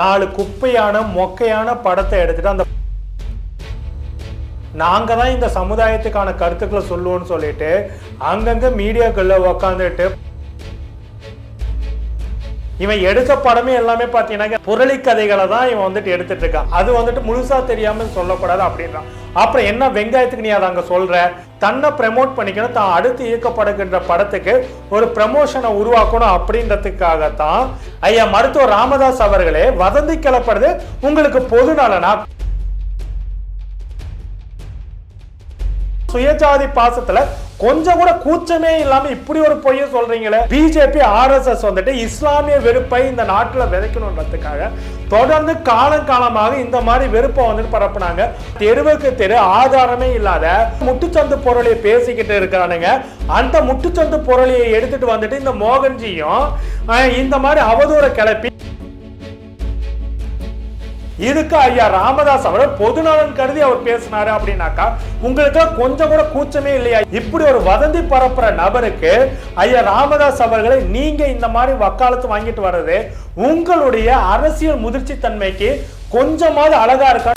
நாலு குப்பையான மொக்கையான படத்தை எடுத்துட்டு அந்த நாங்கள் தான் இந்த சமுதாயத்துக்கான கருத்துக்களை சொல்லுவோம்னு சொல்லிட்டு அங்கங்கே மீடியாக்களில் உக்காந்துட்டு இவன் எடுத்த படமே எல்லாமே பார்த்தீங்கன்னா புரளி கதைகளை தான் இவன் வந்துட்டு எடுத்துட்டு இருக்கான். அது வந்துட்டு முழுசா தெரியாமல் சொல்லக்கூடாது அப்படின்றான். அப்புறம் என்ன வெங்காயத்துக்கு நீ அதை அங்கே சொல்ற? தன்னை ப்ரமோட் பண்ணிக்கணும் தான் அடுத்து இயக்கப்படுகின்ற படத்துக்கு ஒரு ப்ரமோஷனை உருவாக்கணும் அப்படின்றதுக்காகத்தான் ஐயா மருத்துவர் ராமதாஸ் அவர்களே வதந்தி கிளப்படுது உங்களுக்கு பொது நலனா? சுயஜாதி பாசத்துல கொஞ்சம் கூட கூச்சமே இல்லாம இப்படி ஒரு பொய்ய சொல்றீங்களே? பிஜேபி ஆர்எஸ்எஸ் வந்துட்டு இஸ்லாமிய வெறுப்பை இந்த நாட்டுல விதைக்கணுன்றதுக்காக தொடர்ந்து காலம் காலமாக இந்த மாதிரி வெறுப்பை வந்து பரப்புனாங்க. தெருவுக்கு தெரு ஆதாரமே இல்லாத முட்டுச்சந்து பொருளையை பேசிக்கிட்டு இருக்கிறானுங்க. அந்த முட்டுச்சந்து பொருளையை எடுத்துட்டு வந்துட்டு இந்த மோகன்ஜியும் இந்த மாதிரி அவதூற கிளப்பி இதுக்கு ஐயா ராமதாஸ் அவர் பொதுநலன் கருதி அவர் பேசினாரு அப்படின்னாக்கா உங்களுக்கு கொஞ்சம் கூட கூச்சமே இல்லையா? இப்படி ஒரு வதந்தி பரப்புற நபருக்கு ஐயா ராமதாஸ் அவர்களை நீங்க இந்த மாதிரி வக்காலத்து வாங்கிட்டு வர்றது உங்களுடைய அரசியல் முதிர்ச்சி தன்மைக்கு கொஞ்சமாவது அழகா இருக்கா?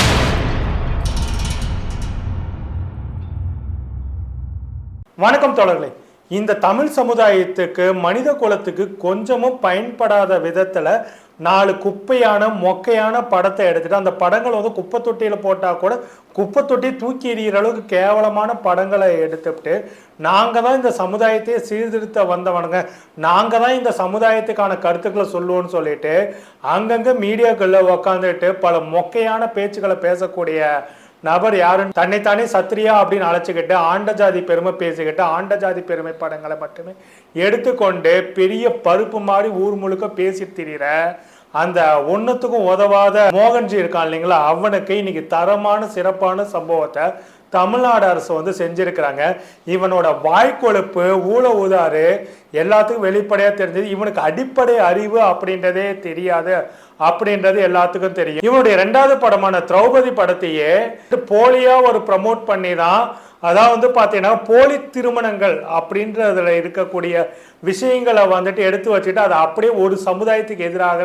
வணக்கம் தோழர்களே. இந்த தமிழ் சமுதாயத்துக்கு மனித குலத்துக்கு கொஞ்சமும் பயன்படாத விதத்துல நாலு குப்பையான மொக்கையான படத்தை எடுத்துட்டு அந்த படங்கள் வந்து குப்பை தொட்டியில போட்டா கூட குப்பை தொட்டி தூக்கி எறிகிற அளவுக்கு கேவலமான படங்களை எடுத்துட்டு நாங்க தான் இந்த சமுதாயத்தையே சீர்திருத்த வந்தவனுங்க. நாங்க தான் இந்த சமுதாயத்துக்கான கருத்துக்களை சொல்லுவோம்னு சொல்லிட்டு அங்கங்க மீடியாக்களில் உக்காந்துட்டு பல மொக்கையான பேச்சுக்களை பேசக்கூடிய நபர் யாருன்னு தன்னைத்தானே சத்ரியா அப்படின்னு அழைச்சிக்கிட்டு ஆண்ட ஜாதி பெருமை பேசிக்கிட்டு ஆண்ட ஜாதி பெருமை படங்களை மட்டுமே எடுத்துக்கொண்டு பெரிய பருப்பு மாதிரி ஊர் முழுக்க பேசி திரிகிற அந்த ஒன்றுத்துக்கும் உதவாத மோகன்ஜி இருக்கான் இல்லைங்களா? அவனுக்கு இன்னைக்கு தரமான சிறப்பான சம்பவத்தை தமிழ்நாடு அரசு வந்து செஞ்சிருக்கிறாங்க. இவனோட வாய்க்கொழுப்பு ஊழ ஊதாரு எல்லாத்துக்கும் வெளிப்படையா தெரிஞ்சது. இவனுக்கு அடிப்படை அறிவு அப்படின்றதே தெரியாது. அப்படின்றது எல்லாத்துக்கும் தெரியும். இவனுடைய ரெண்டாவது படமான திரௌபதி படத்தையே போலியா ஒரு ப்ரமோட் பண்ணி தான் அதான் வந்து பார்த்தீங்கன்னா போலி திருமணங்கள் அப்படின்றதுல இருக்கக்கூடிய விஷயங்களை வந்துட்டு எடுத்து வச்சுட்டு அதை அப்படியே ஒரு சமுதாயத்துக்கு எதிராக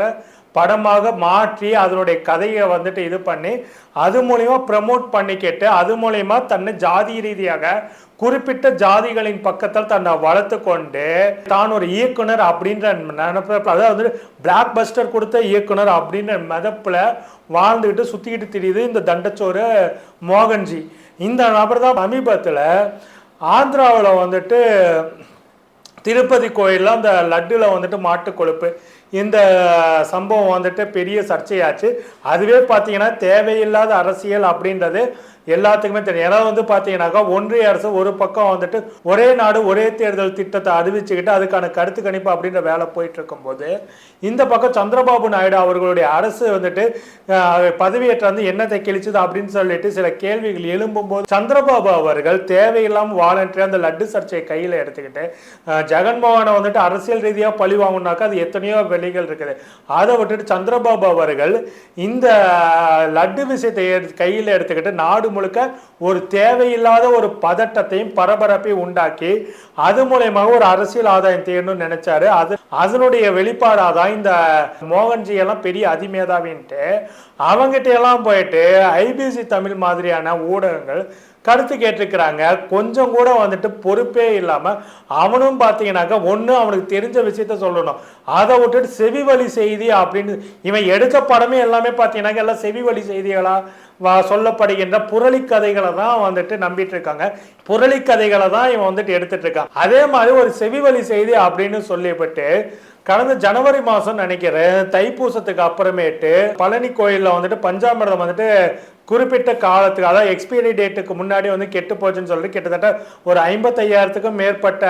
படமாக மாற்றி அதனுடைய கதையை வந்துட்டு இது பண்ணி அது மூலயமா ப்ரமோட் பண்ணிக்கிட்டு அது மூலயமா தன்னை ஜாதி ரீதியாக குறிப்பிட்ட ஜாதிகளின் பக்கத்தில் தன்னை வளர்த்து கொண்டு தான் ஒரு இயக்குனர் அப்படின்ற நினைப்பு அதாவது பிளாக் பஸ்டர் கொடுத்த இயக்குனர் அப்படின்ற மிதப்புல வாழ்ந்துக்கிட்டு சுற்றிக்கிட்டு தெரியுது இந்த தண்டச்சோறு மோகன்ஜி. இந்த நபர் தான் சமீபத்தில் ஆந்திராவில் வந்துட்டு திருப்பதி கோயிலில் அந்த லட்டுல வந்துட்டு மாட்டு கொழுப்பு. இந்த சம்பவம் வந்துட்டு பெரிய சர்ச்சையாச்சு. அதுவே பார்த்தீங்கன்னா தேவையில்லாத அரசியல் அப்படின்றது எல்லாத்துக்குமே தெரியும். ஏதாவது வந்து பார்த்தீங்கன்னாக்கா ஒன்றிய அரசு ஒரு பக்கம் வந்துட்டு ஒரே நாடு ஒரே தேர்தல் திட்டத்தை அறிவிச்சுக்கிட்டு அதுக்கான கருத்து கணிப்பு அப்படின்ற வேலை போயிட்டு இருக்கும்போது இந்த பக்கம் சந்திரபாபு நாயுடு அவர்களுடைய அரசு வந்துட்டு பதவியேற்ற வந்து என்னத்தை கிழிச்சது அப்படின்னு சொல்லிட்டு சில கேள்விகள் எழும்பும்போது சந்திரபாபு அவர்கள் தேவையில்லாமல் வாலண்டரி அந்த லட்டு சர்ச்சையை கையில் எடுத்துக்கிட்டு ஜெகன்மோகனை வந்துட்டு அரசியல் ரீதியாக பழி வாங்கினாக்கா அது எத்தனையோ வெளிகள் இருக்குது. அதை விட்டுட்டு சந்திரபாபு அவர்கள் இந்த லட்டு விஷயத்தை எடுத்து- கையில் எடுத்துக்கிட்டு நாடு முழுக்க ஒரு தேவையில்லாத ஒரு பதட்டத்தையும் பரபரப்பையும் உண்டாக்கி அது மூலயமாக ஒரு அரசியல் ஆதாயம் தேடணும்னு நினைச்சாரு. அது அதனுடைய வெளிப்பாடாதான் இந்த மோகன்ஜி எல்லாம் பெரிய அதிமேதாவின்ட்டு. அவங்ககிட்ட எல்லாம் போயிட்டு ஐபிசி தமிழ் மாதிரியான ஊடகங்கள் கருத்து கேட்டிருக்கிறாங்க. கொஞ்சம் கூட வந்துட்டு பொறுப்பே இல்லாமல் அவனும் பார்த்தீங்கன்னாக்கா ஒன்று அவனுக்கு தெரிஞ்ச விஷயத்த சொல்லணும். அதை விட்டுட்டு செவி வழி செய்தி அப்படின்னு இவன் எடுத்த படமே எல்லாமே பார்த்தீங்கன்னாக்கா எல்லாம் செவி வழி செய்திகளாக வா சொல்லப்படுகின்ற புரளி கதைகளை தான் வந்துட்டு நம்பிட்டு இருக்காங்க புரளி கதைகளை தான் இவன் வந்துட்டு எடுத்துட்டு இருக்கான் அதே மாதிரி ஒரு செவி வழி செய்தி அப்படின்னு சொல்லிவிட்டு கடந்த ஜனவரி மாதம் நினைக்கிறேன் தைப்பூசத்துக்கு அப்புறமேட்டு பழனி கோயிலில் வந்துட்டு பஞ்சாமிரதம் வந்துட்டு குறிப்பிட்ட காலத்துக்கு அதாவது எக்ஸ்பைரி டேட்டுக்கு முன்னாடி வந்து கெட்டு போச்சுன்னு சொல்லிட்டு கிட்டத்தட்ட ஒரு ஐம்பத்தையாயிரத்துக்கும் மேற்பட்ட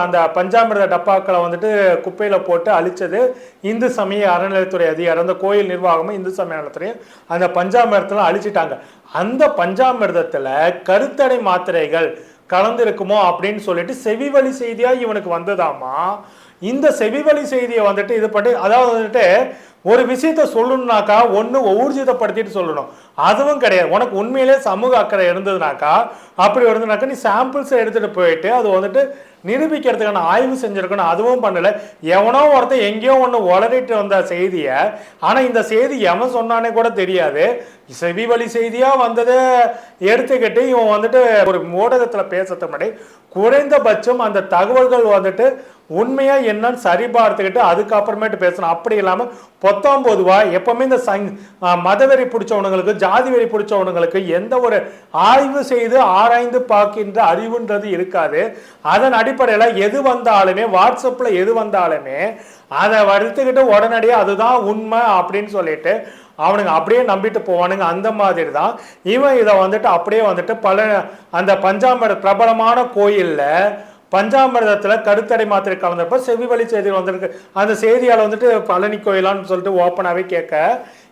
அந்த பஞ்சாமிரத டப்பாக்களை வந்துட்டு குப்பையில் போட்டு அழிச்சது இந்து சமய அறநிலையத்துறை அதிகாரம் அந்த கோயில் நிர்வாகமும் இந்து சமய அறநிலையத்துறையும் அந்த பஞ்சாமிரத்தில் அழிச்சிட்டாங்க. அந்த பஞ்சாமிர்தத்தில் கருத்தடை மாத்திரைகள் கலந்துருக்குமோ அப்படின்னு சொல்லிட்டு செவிவழி செய்தியாக இவனுக்கு வந்ததாமா இந்த செவிவழி செய்தியை வந்துட்டு இது பண்ணி அதாவது வந்துட்டு ஒரு விஷயத்த சொல்லணும்னாக்கா ஒன்று ஊர்ஜிதப்படுத்திட்டு சொல்லணும். அதுவும் கிடையாது. உனக்கு உண்மையிலே சமூக அக்கறை இருந்ததுனாக்கா அப்படி இருந்ததுனாக்கா நீ சாம்பிள்ஸை எடுத்துகிட்டு போயிட்டு அது வந்துட்டு நிரூபிக்கிறதுக்கான ஆய்வு செஞ்சுருக்கணும். அதுவும் பண்ணலை. எவனோ ஒருத்தன் எங்கேயோ ஒன்று உளறிட்டு வந்த செய்தியை ஆனால் இந்த செய்தி எவன் சொன்னானே கூட தெரியாது. செவி வழி செய்தியாக வந்ததை எடுத்துக்கிட்டு இவன் வந்துட்டு ஒரு ஊடகத்தில் பேசுறது முன்னாடி குறைந்தபட்சம் அந்த தகவல்கள் வந்துட்டு உண்மையாக என்னன்னு சரி பார்த்துக்கிட்டு அதுக்கப்புறமேட்டு பேசணும். அப்படி இல்லாமல் பத்தாம் பொதுவா எப்பவுமே இந்த சங் மதவெறி பிடிச்சவனுங்களுக்கு ஜாதி வெறி பிடிச்சவனுங்களுக்கு எந்த ஒரு ஆய்வு செய்து ஆராய்ந்து பார்க்கின்ற அறிவுன்றது இருக்காது. அதன் அடிப்படையில் எது வந்தாலுமே வாட்ஸ்அப்பில் எது வந்தாலுமே அதை வருத்துக்கிட்டு உடனடியாக அதுதான் உண்மை அப்படின்னு சொல்லிட்டு அவனுங்க அப்படியே நம்பிட்டு போவானுங்க. அந்த மாதிரி தான் இவன் இதை வந்துட்டு அப்படியே வந்துட்டு பல அந்த பஞ்சாமர பிரபலமான கோயிலில் பஞ்சாமிரதத்தில் கருத்தடை மாத்திரை கலந்தப்ப செவி வழி செய்தி வந்திருக்கு. அந்த செய்தியால் வந்துட்டு பழனி கோயிலான்னு சொல்லிட்டு ஓப்பனாகவே கேட்க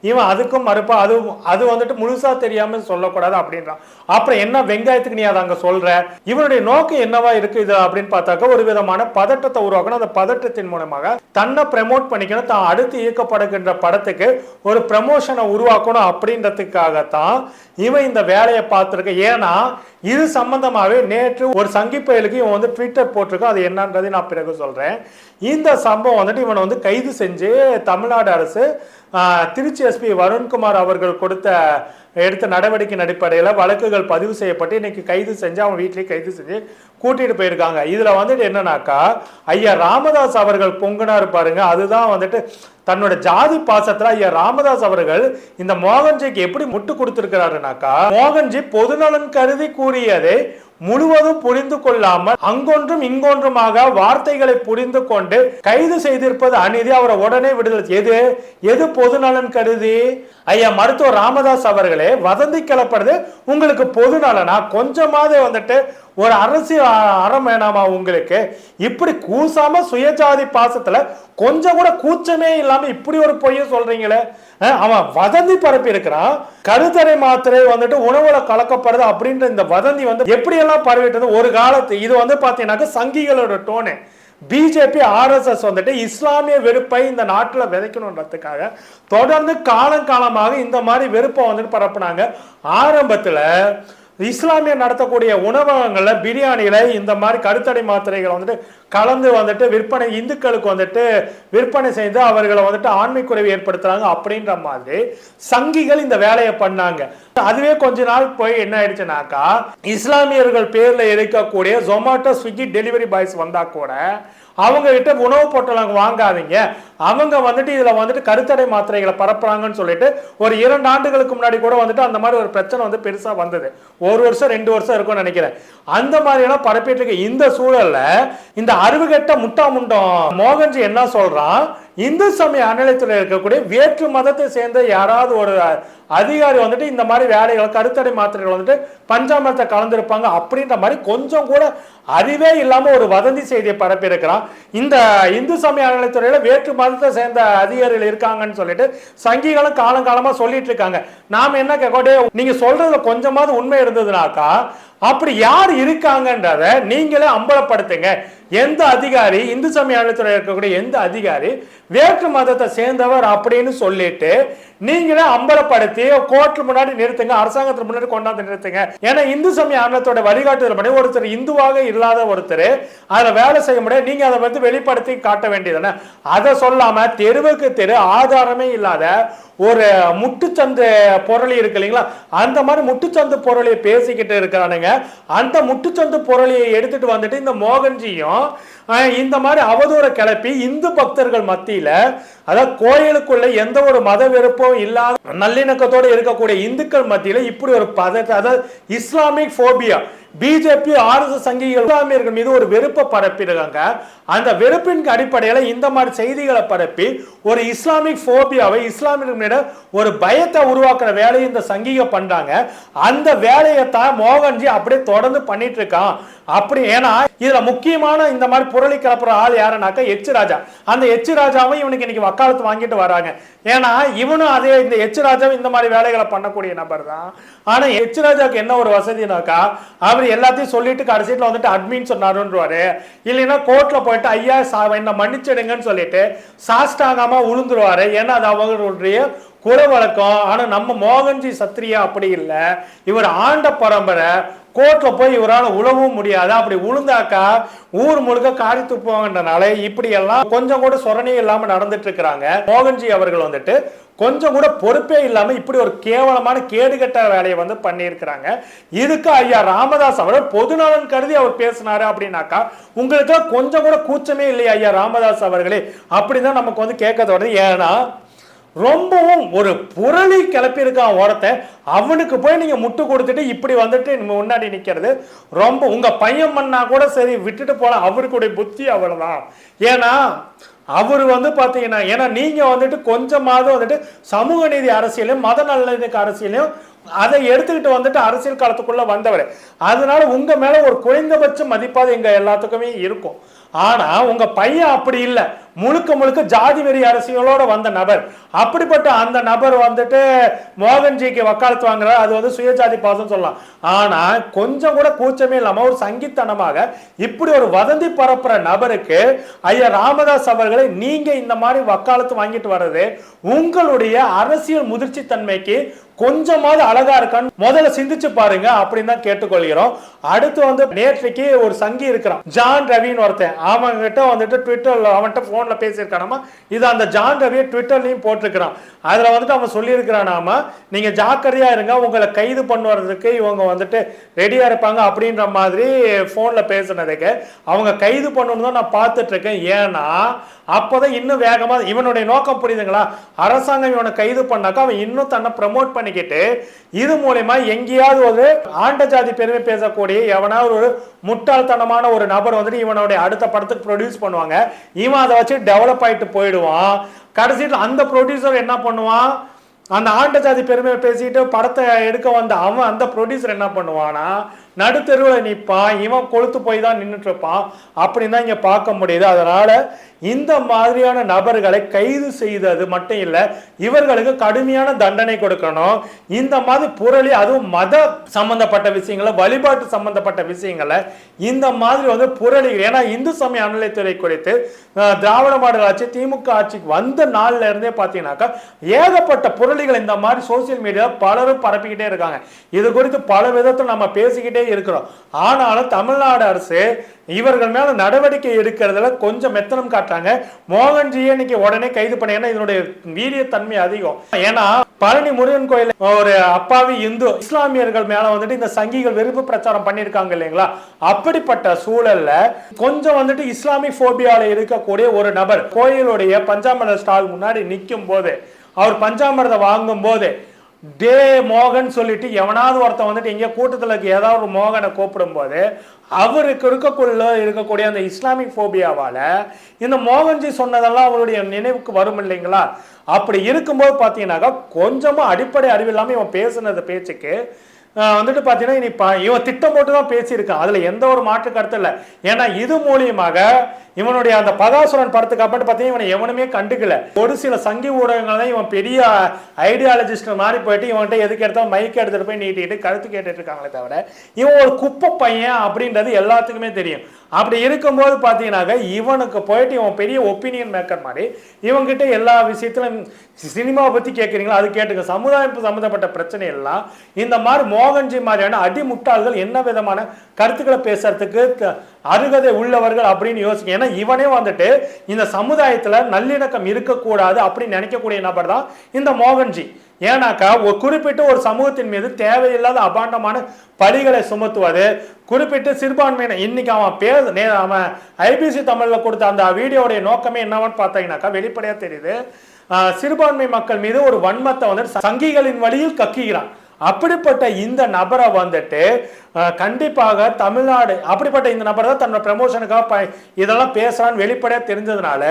இவன் அதுக்கும் மறுப்பா அது அது வந்துட்டு முழுசா தெரியாம சொல்லக்கூடாது அப்படின்றான். அப்புறம் என்ன வெங்காயத்துக்கு நீ அதை அங்க சொல்ற? இவனுடைய நோக்கம் என்னவா இருக்கு இது அப்படின்னு பார்த்தாக்க ஒரு விதமான பதட்டத்தை உருவாக்கணும். அந்த பதட்டத்தின் மூலமாக தன்னை ப்ரமோட் பண்ணிக்கணும். தான் அடுத்து இயக்கப்படுகின்ற படத்துக்கு ஒரு ப்ரமோஷனை உருவாக்கணும் அப்படின்றதுக்காகத்தான் இவன் இந்த வேலையை பார்த்துருக்க. ஏன்னா இது சம்பந்தமாகவே நேற்று ஒரு சங்கி பயலுக்கு இவன் வந்து ட்விட்டர் போட்டிருக்கான். அது என்னன்றதை நான் பிறகு சொல்றேன். இந்த சம்பவம் வந்துட்டு இவனை வந்து கைது செஞ்சு தமிழ்நாடு அரசு திருச்சி எஸ்பி வருண்குமார் அவர்கள் கொடுத்த எடுத்த நடவடிக்கையின் அடிப்படையில் வழக்குகள் பதிவு செய்யப்பட்டு இன்னைக்கு கைது செஞ்சு அவன் வீட்லயே கைது செஞ்சு கூட்டிகிட்டு போயிருக்காங்க. இதில் வந்துட்டு என்னன்னாக்கா ஐயா ராமதாஸ் அவர்கள் பொங்குனாரு பாருங்க அதுதான் வந்துட்டு தன்னோட ஜாதி பாசத்துல ஐயா ராமதாஸ் அவர்கள் இந்த மோகன்ஜிக்கு எப்படி முட்டு கொடுத்திருக்கிறாருனாக்கா மோகன்ஜி பொதுநலன் கருதி கூறியதை முழுவதும் புரிந்து கொள்ளாமல் அங்கொன்றும் இங்கொன்றுமாக வார்த்தைகளை புரிந்து கொண்டு கைது செய்திருப்பது அநீதி. அவரை உடனே விடுதலை எது? எது பொதுநலன் கருதி? ஐயா மருத்துவர் ராமதாஸ் அவர்களே வதந்தி கிளப்புறது உங்களுக்கு பொதுநலனா கொஞ்சமாவது வந்துட்டு ஒரு அரசியல் அறம் வேணாமா உங்களுக்கு? இப்படி கூசாம சுயஜாதி பாசத்துல கொஞ்சம் கூட கூச்சமே இல்லாம இப்படி ஒரு பொய்ய சொல்றீங்களே? அவன் வதந்தி பரப்பி இருக்கிறான் கருத்தரை மாத்திரை வந்துட்டு உணவுல கலக்கப்படுது அப்படின்ற இந்த வதந்தி வந்து எப்படியெல்லாம் பரவிட்டது? ஒரு காலத்து இது வந்து பாத்தீங்கன்னாக்க சங்கிகளோட டோனு. பிஜேபி ஆர்எஸ்எஸ் வந்துட்டு இஸ்லாமிய வெறுப்பை இந்த நாட்டில் விதைக்கணுன்றதுக்காக தொடர்ந்து காலங்காலமாக இந்த மாதிரி வெறுப்பை வந்துட்டு பரப்புனாங்க. ஆரம்பத்தில் இஸ்லாமியர் நடத்தக்கூடிய உணவகங்களில் பிரியாணியில் இந்த மாதிரி கருத்தடை மாத்திரைகளை வந்துட்டு கலந்து வந்துட்டு விற்பனை இந்துக்களுக்கு வந்துட்டு விற்பனை செய்து அவர்களை வந்துட்டு ஆண்மைக்குறைவு ஏற்படுத்துகிறாங்க ஏற்படுத்துறாங்க அப்படின்ற மாதிரி சங்கிகள் இந்த வேலையை பண்ணாங்க. அதுவே கொஞ்ச நாள் போய் என்ன ஆயிடுச்சுனாக்கா இஸ்லாமியர்கள் பேரில் இருக்கக்கூடிய ஜொமாட்டோ ஸ்விக்கி டெலிவரி பாய்ஸ் வந்தால் கூட அவங்க கிட்ட உணவு பொட்டலம் வாங்காதீங்க. அவங்க வந்துட்டு இதுல வந்துட்டு கருத்தடை மாத்திரைகளை பரப்புறாங்கன்னு சொல்லிட்டு ஒரு இரண்டு ஆண்டுகளுக்கு முன்னாடி கூட வந்துட்டு அந்த மாதிரி ஒரு பிரச்சனை வந்து பெருசா வந்தது. ஒரு வருஷம் ரெண்டு வருஷம் இருக்கும்னு நினைக்கிறேன். அந்த மாதிரி எல்லாம் பரப்பிட்டு இருக்க இந்த சூழல்ல இந்த அருவுகட்ட முட்டா முண்டம் மோகன்ஜி என்ன சொல்றான்? இந்து சமய அறநிலையத்தில் இருக்கக்கூடிய வேற்று மதத்தை சேர்ந்த யாராவது ஒரு அதிகாரி வந்துட்டு இந்த மாதிரி வேலைகள் கருத்தடை மாத்திரைகள் வந்துட்டு பஞ்சாமரத்தை கலந்துருப்பாங்க அப்படின்ற மாதிரி கொஞ்சம் கூட அறிவே இல்லாமல் ஒரு வதந்தி செய்தியை பரப்பியிருக்கிறான். இந்த இந்து சமய அறநிலையத்துறையில வேற்று மதத்தை சேர்ந்த அதிகாரிகள் இருக்காங்கன்னு சொல்லிட்டு சங்கிகளும் காலங்காலமாக சொல்லிட்டு இருக்காங்க. நாம் என்ன கேட்கோம் நீங்கள் சொல்றதுல கொஞ்சமாவது உண்மை இருந்ததுனாக்கா அப்படி யார் இருக்காங்கன்றத நீங்களே அம்பலப்படுத்துங்க. எந்த அதிகாரி இந்து சமய அறநிலையத்துறை இருக்கக்கூடிய எந்த அதிகாரி வேற்று மதத்தை சேர்ந்தவர் அப்படின்னு சொல்லிட்டு நீங்களே அம்பலப்படுத்தி கோர்ட்டு முன்னாடி நிறுத்துங்க அரசாங்கத்துக்கு முன்னாடி கொண்டாந்து நிறுத்துங்க. ஏன்னா இந்து சமய அறநிலையத்தோட வழிகாட்டுதல் படி ஒருத்தர் இந்துவாக இல்லாத ஒருத்தர் அதில் வேலை செய்ய முடியாது. நீங்க அதை வந்து வெளிப்படுத்தி காட்ட வேண்டியதுன்னு அதை சொல்லாம தெருவுக்கு தெரு ஆதாரமே இல்லாத ஒரு முட்டுச்சந்து பொருளி இருக்கு இல்லைங்களா? அந்த மாதிரி முட்டுச்சந்து பொருளியை பேசிக்கிட்டு இருக்கிறானுங்க. அந்த முட்டுச்சந்து பொருளியை எடுத்துட்டு வந்துட்டு இந்த மோகன்ஜியும் இந்த மாதிரி அவதூற கிளப்பி இந்து பக்தர்கள் மத்தியில அதாவது கோயிலுக்குள்ள எந்த ஒரு மத வெறுப்பும் இல்லாத நல்லிணக்கத்தோடு இருக்கக்கூடிய இந்துக்கள் மத்தியில இப்படி ஒரு பதத்தை அதாவது இஸ்லாமிக் ஃபோபியா பிஜேபி ஆர்எஸ்எஸ் சங்கிகள் இஸ்லாமியர்கள் மீது ஒரு வெறுப்பை பரப்பிடுறாங்க அந்த வெறுப்பின் அடிப்படையில் இந்த மாதிரி செய்திகளை பரப்பி ஒரு இஸ்லாமிக் ஃபோபியாவை இஸ்லாமியர்களிட ஒரு பயத்தை உருவாக்குற வேலையை இந்த சங்கிக பண்றாங்க. அந்த வேலையை தான் மோகன்ஜி அப்படியே தொடர்ந்து பண்ணிட்டு இருக்கான். அப்படி ஏன்னா இதுல முக்கியமான இந்த மாதிரி புரளி கிளப்புற ஆள் யாருனாக்கா எச் ராஜா. அந்த எச் ராஜாவும் இவனுக்கு இன்னைக்கு வக்காலத்து வாங்கிட்டு வராங்க. ஏன்னா இவனும் அதே இந்த எச் ராஜாவும் இந்த மாதிரி வேலைகளை பண்ணக்கூடிய நபர் தான் ஆனா எச் ராஜாவுக்கு என்ன ஒரு வசதினாக்கா அவர் எல்லாத்தையும் சொல்லிட்டு கடைசியில் வந்துட்டு அட்மின் சொன்னாருன்றவாரு. இல்லைன்னா கோர்ட்டில் போயிட்டு ஐயா சா மன்னிச்சிடுங்கன்னு சொல்லிட்டு சாஸ்டாங்காம உளுந்துருவாரு. ஏன்னா அது அவங்களுடைய குல வழக்கம் ஆனால் நம்ம மோகன்ஜி சத்ரியா அப்படி இல்லை. இவர் ஆண்ட பரம்பரை. கோர்ட்டில் போய் இவரால் உழவும் முடியாது. அப்படி உளுந்தாக்கா ஊர் முழுக்க காரி துப்புவாங்கன்றனால இப்படி எல்லாம் கொஞ்சம் கூட சொரணையும் இல்லாமல் நடந்துட்டு இருக்கிறாங்க மோகன்ஜி அவர்கள் வந்துட்டு கொஞ்சம் கூட பொறுப்பே இல்லாமல் இப்படி ஒரு கேவலமான கேடுகட்ட வேலையை வந்து பண்ணியிருக்கிறாங்க. இதுக்கு ஐயா ராமதாஸ் அவர்கள் பொதுநலன் கருதி அவர் பேசினாரு அப்படின்னாக்கா உங்களுக்கு கொஞ்சம் கூட கூச்சமே இல்லையா ஐயா ராமதாஸ் அவர்களே. அப்படிதான் நமக்கு வந்து கேட்க தொடர்ந்து ஏன்னா ரொம்பவும் ஒரு புரளி கிளப்பியிருக்கான் ஓரத்தை. அவனுக்கு போய் நீங்கள் முட்டு கொடுத்துட்டு இப்படி வந்துட்டு முன்னாடி நிற்கிறது ரொம்ப உங்கள் பையன் பண்ணா கூட சரி விட்டுட்டு போகலாம் அவருக்குடைய புத்தி அவ்வளோதான் ஏன்னா அவர் வந்து பார்த்தீங்கன்னா ஏன்னா நீங்கள் வந்துட்டு கொஞ்சமாவது வந்துட்டு சமூக நீதி அரசியலையும் மத நல்லிணக்க அரசியலையும் அதை எடுத்துக்கிட்டு வந்துட்டு அரசியல் காலத்துக்குள்ளே வந்தவர். அதனால உங்கள் மேலே ஒரு குறைந்தபட்ச மதிப்பாது எங்கள் எல்லாத்துக்குமே இருக்கும். ஆனால் உங்கள் பையன் அப்படி இல்லை. முழுக்க முழுக்க ஜாதி வெறி அரசியலோட வந்த நபர். அப்படிப்பட்ட அந்த நபர் வந்துட்டு மோகன்ஜிக்கு வக்காலத்து வாங்குறாரு. அது வந்து சுயஜாதி பாசம் சொல்லலாம். ஆனா கொஞ்சம் கூட கூச்சமே இல்லாம ஒரு சங்கித்தனமாக இப்படி ஒரு வதந்தி பரப்புற நபருக்கு ஐயா ராமதாஸ் அவர்களை நீங்க இந்த மாதிரி வக்காலத்து வாங்கிட்டு வர்றது உங்களுடைய அரசியல் முதிர்ச்சி தன்மைக்கு கொஞ்சமாவது அழகா இருக்கான்னு முதல்ல சிந்திச்சு பாருங்க அப்படின்னு தான் கேட்டுக்கொள்கிறோம். அடுத்து வந்து நேற்றைக்கு ஒரு சங்கி இருக்கிறான். ஜான் ரவின்னு ஒருத்தன். அவன் கிட்ட வந்துட்டு ட்விட்டர்ல அவன்கிட்ட போன்ல பேசியிருக்கானாமா இது அந்த ஜான் ரவியை ட்விட்டர்லையும் போட்டிருக்கிறான். அதில் வந்துட்டு அவன் சொல்லியிருக்கிறானாமா நீங்கள் ஜாக்கிரதையாக இருங்க உங்களை கைது பண்ணுவதற்கு இவங்க வந்துட்டு ரெடியாக இருப்பாங்க அப்படின்ற மாதிரி ஃபோனில் பேசுனதுக்கு அவங்க கைது பண்ணணும் தான் நான் பார்த்துட்ருக்கேன். ஏன்னா அப்போதான் இன்னும் வேகமாக இவனுடைய நோக்கம் புரியுதுங்களா? அரசாங்கம் இவனை கைது பண்ணாக்கா அவன் இன்னும் தன்னை ப்ரமோட் பண்ணிக்கிட்டு இது மூலயமா எங்கேயாவது ஒரு ஆண்ட ஜாதி பெருமை பேசக்கூடிய எவனாவது ஒரு முட்டாள்தனமான ஒரு நபர் வந்துட்டு இவனுடைய அடுத்த படத்துக்கு ப்ரொடியூஸ் பண்ணுவாங்க. இவன் அதை வச்சு டெவலப் ஆயிட்டு போயிடுவான். கடைசியில் அந்த ப்ரொடியூசர் என்ன பண்ணுவான்? அந்த ஆண்ட ஜாதி பெருமையை பேசிட்டு படத்தை எடுக்க வந்த அவன் அந்த ப்ரொடியூசர் என்ன பண்ணுவானா நடுத்தெருவில் நிற்பான் இவன் கொளுத்து போய் தான் நின்றுட்டு இருப்பான் அப்படின்னு தான் இங்கே பார்க்க முடியுது. அதனால் இந்த மாதிரியான நபர்களை கைது செய்தது மட்டும் இல்லை இவர்களுக்கு கடுமையான தண்டனை கொடுக்கணும். இந்த மாதிரி புரளி அதுவும் மத சம்பந்தப்பட்ட விஷயங்களை வழிபாட்டு சம்பந்தப்பட்ட விஷயங்களை இந்த மாதிரி வந்து புரளி ஏன்னா இந்து சமய அறநிலைத்துறை குறித்து திராவிட மாடல் ஆட்சி திமுக ஆட்சிக்கு வந்த நாள்ல இருந்தே பார்த்தீங்கன்னாக்கா ஏகப்பட்ட புரளிகள் இந்த மாதிரி சோசியல் மீடியாவில் பலரும் பரப்பிக்கிட்டே இருக்காங்க. இது குறித்து பல விதத்தில் நம்ம பேசிக்கிட்டே இருக்கிறோம். ஆனாலும் தமிழ்நாடு அரசு இவர்கள் மேல நடவடிக்கை எடுக்கிறதுல கொஞ்சம் மெத்தனம் காட்டுறாங்க. மோகன்ஜியை இன்னைக்கு உடனே கைது பண்ண ஏன்னா இதனுடைய வீரியத்தன்மை அதிகம். ஏன்னா பழனி முருகன் கோயில் ஒரு அப்பாவி இந்து இஸ்லாமியர்கள் மேல வந்துட்டு இந்த சங்கிகள் வெறுப்பு பிரச்சாரம் பண்ணியிருக்காங்க இல்லைங்களா? அப்படிப்பட்ட சூழல்ல கொஞ்சம் வந்துட்டு இஸ்லாமிக் போபியால இருக்கக்கூடிய ஒரு நபர் கோயிலுடைய பஞ்சாமிரத ஸ்டால் முன்னாடி நிற்கும் போது அவர் பஞ்சாமிரதம் வாங்கும் போது டே மோகன் சொல்லிட்டு எவனாவது ஒருத்தன் வந்துட்டு எங்கேயோ கூட்டத்தில் இருக்க ஏதாவது ஒரு மோகனை கூப்பிடும்போது அவருக்கு இருக்கக்குள்ள இருக்கக்கூடிய அந்த இஸ்லாமிக் ஃபோபியாவால் இந்த மோகன்ஜி சொன்னதெல்லாம் அவருடைய நினைவுக்கு வரும் இல்லைங்களா? அப்படி இருக்கும்போது பார்த்தீங்கன்னாக்கா கொஞ்சமாக அடிப்படை அறிவு இல்லாமல் இவன் பேசுனது பேச்சுக்கு வந்துட்டு பார்த்தீங்கன்னா இனி இவன் திட்டம் போட்டு தான் பேசியிருக்கான். அதில் எந்த ஒரு மாற்று கருத்து இல்லை. ஏன்னா இது மூலியமாக இவனுடைய அந்த பகாசுரன் படத்துக்கு அப்புறம் பார்த்தீங்கன்னா இவனை எவனுமே கண்டுக்கல. ஒரு சில சங்கி ஊடகங்கள் தான் இவன் பெரிய ஐடியாலஜிஸ்ட் மாதிரி போயிட்டு இவன்கிட்ட எதுக்கு எடுத்தாலும் மைக் எடுத்துகிட்டு போய் நீட்டிட்டு கருத்து கேட்டுட்டு இருக்காங்களே தவிர இவன் ஒரு குப்பை பையன் அப்படின்றது எல்லாத்துக்குமே தெரியும். அப்படி இருக்கும்போது பார்த்தீங்கன்னாக்க இவனுக்கு போயிட்டு இவன் பெரிய ஒப்பீனியன் மேக்கர் மாதிரி இவங்கிட்ட எல்லா விஷயத்திலும் சினிமாவை பற்றி கேட்குறீங்களா அது கேட்டுங்க சமுதாயம் சம்மந்தப்பட்ட பிரச்சனை எல்லாம் இந்த மாதிரி மோகன்ஜி மாதிரியான அடிமுட்டாள்கள் என்ன விதமான கருத்துக்களை பேசுறதுக்கு த- அருகதை உள்ளவர்கள் அப்படின்னு யோசிக்க ஏன்னா இவனே வந்துட்டு இந்த சமுதாயத்துல நல்லிணக்கம் இருக்கக்கூடாது அப்படின்னு நினைக்கக்கூடிய நபர் தான் இந்த மோகன்ஜி. ஏன்னாக்கா ஒரு குறிப்பிட்ட ஒரு சமூகத்தின் மீது தேவையில்லாத அபாண்டமான பழிகளை சுமத்துவது குறிப்பிட்டு சிறுபான்மையினர் இன்னைக்கு அவன் பேர் நே அவன் ஐபிசி தமிழ்ல கொடுத்த அந்த வீடியோடைய நோக்கமே என்னவான்னு பார்த்தீங்கன்னாக்கா வெளிப்படையா தெரியுது. ஆஹ் சிறுபான்மை மக்கள் மீது ஒரு வன்மத்தை வந்து சங்கிகளின் வழியில் கக்குகிறான். அப்படிப்பட்ட இந்த நபரை வந்துட்டு கண்டிப்பாக தமிழ்நாடு அப்படிப்பட்ட இந்த நபர் தான் தன்னோட ப்ரமோஷனுக்காக ப இதெல்லாம் பேசுறான்னு வெளிப்படையாக தெரிஞ்சதுனால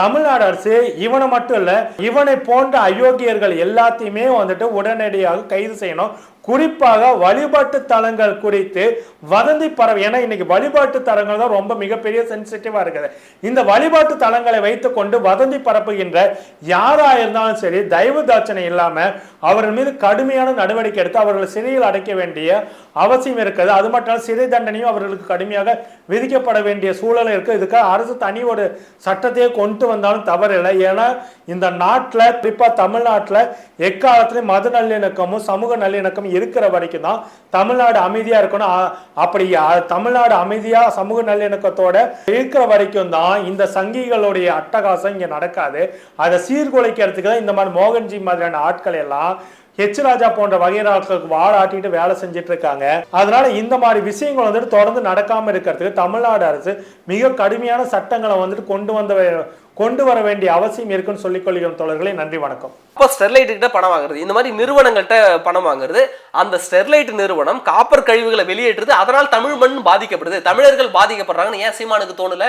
தமிழ்நாடு அரசு இவனை மட்டும் இல்லை இவனை போன்ற அயோக்கியர்கள் எல்லாத்தையுமே வந்துட்டு உடனடியாக கைது செய்யணும். குறிப்பாக வழிபாட்டு தலங்கள் குறித்து வதந்தி பரவ ஏன்னா இன்னைக்கு வழிபாட்டு தலங்கள் தான் ரொம்ப மிகப்பெரிய சென்சிட்டிவாக இருக்குது. இந்த வழிபாட்டு தலங்களை வைத்துக்கொண்டு வதந்தி பரப்புகின்ற யாராக இருந்தாலும் சரி தயவு தாட்சணை இல்லாமல் அவர்கள் மீது கடுமையான நடவடிக்கை எடுத்து அவர்களை சிறையில் அடைக்க வேண்டிய அவசியம் இருக்குது அது மட்டும் இல்லாமல் சிறை தண்டனையும் அவர்களுக்கு கடுமையாக விதிக்கப்பட வேண்டிய சூழல் இருக்குது இதுக்காக அரசு தனி ஒரு சட்டத்தையே கொண்டு வந்தாலும் தவறில்லை. ஏன்னா இந்த நாட்டில் குறிப்பாக தமிழ்நாட்டில் எக்காலத்துலேயும் மத நல்லிணக்கமும் சமூக நல்லிணக்கமும் இருக்கிற வரைக்கும் தான் தமிழ்நாடு அமைதியாக இருக்கணும். அப்படி தமிழ்நாடு அமைதியாக சமூக நல்லிணக்கத்தோட இருக்கிற வரைக்கும் தான் இந்த சங்கிகளுடைய அட்டகாசம் இங்கே நடக்காது. அதை சீர்குலைக்கிறதுக்கு தான் இந்த மாதிரி மோகன்ஜி மாதிரியான ஆட்கள் எல்லாம் ஹெச் ராஜா போன்ற வகைராக்களுக்கு வாழாட்டிட்டு வேலை செஞ்சுட்டு இருக்காங்க அதனால இந்த மாதிரி விஷயங்கள் வந்துட்டு தொடர்ந்து நடக்காம இருக்கிறதுக்கு தமிழ்நாடு அரசு மிக கடுமையான சட்டங்களை வந்துட்டு கொண்டு வந்த கொண்டு வர வேண்டிய அவசியம் இருக்குன்னு சொல்லிக் கொள்கிறோம் தோழர்களே. நன்றி வணக்கம். அப்போ ஸ்டெர்லைட் கிட்ட பணம் வாங்குறது இந்த மாதிரி நிறுவனங்கள்ட்ட பணம் வாங்குறது அந்த ஸ்டெர்லைட் நிறுவனம் காப்பர் கழிவுகளை வெளியேற்றுறது அதனால் தமிழ் மண் பாதிக்கப்படுது. தமிழர்கள் பாதிக்கப்படுறாங்கன்னு ஏன் சீமானுக்கு தோணல?